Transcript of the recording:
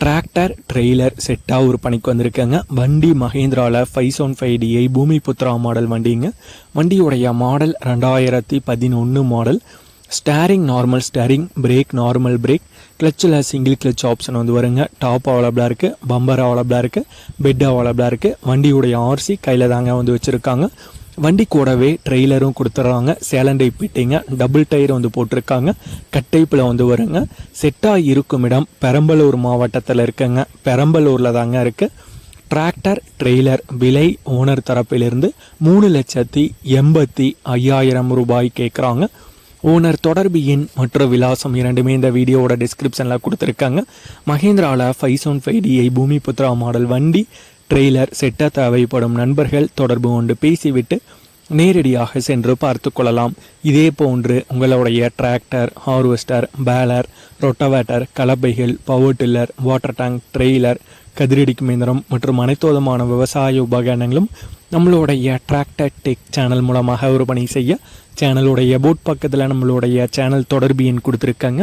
Tractor trailer செட்டாக ஒரு பணிக்கு வந்திருக்காங்க. வண்டி மஹேந்திராவில் five seven five DI Bhoomi Putra model வண்டிங்க. வண்டியுடைய மாடல் ரெண்டாயிரத்தி பதினொன்று model. Steering normal steering brake normal brake. கிளச்சில் single clutch option வந்து வருங்க. டாப் அவைலபிளாக இருக்குது பம்பர் அவைலபிளாக இருக்குது பெட் அவைலபிளாக இருக்குது வண்டியுடைய ஆர்சி கையில் தாங்க வந்து வச்சுருக்காங்க. வண்டி கூடவே ட்ரெய்லரும் கொடுத்துட்றாங்க சேலண்டை பிட்டிங்க டபுள் டயர் வந்து போட்டிருக்காங்க. கட்டைப்பில் வந்து வருங்க. செட்டாக இருக்கும் இடம் பெரம்பலூர் மாவட்டத்தில் இருக்குங்க. பெரம்பலூரில் தாங்க இருக்குது டிராக்டர் ட்ரெய்லர் விலை ஓனர் தரப்பிலிருந்து மூணு லட்சத்தி எண்பத்தி ஐயாயிரம் ரூபாய் கேட்குறாங்க ஓனர் தொடர்பு எண் மற்றும் விலாசம் இரண்டுமே இந்த வீடியோவோட டிஸ்கிரிப்ஷனில் கொடுத்துருக்காங்க. மஹேந்திராவில் five seven five DI Bhoomi Putra model வண்டி ட்ரெய்லர் செட்ட தேவைப்படும் நண்பர்கள் தொடர்பு கொண்டு பேசிவிட்டு நேரடியாக சென்று பார்த்து கொள்ளலாம். இதே போன்று உங்களுடைய tractor harvester baler rotavator கலப்பைகள் power tiller water tank trailer கதிரடிக்கும் இயந்திரம் மற்றும் அனைத்து விதமான விவசாய உபகரணங்களும் நம்மளுடைய டிராக்டர் டெக் சேனல் மூலமாக விற்பனை செய்ய சேனலுடைய போட் பக்கத்தில் நம்மளுடைய சேனல் தொடர்பு எண் கொடுத்துருக்காங்க.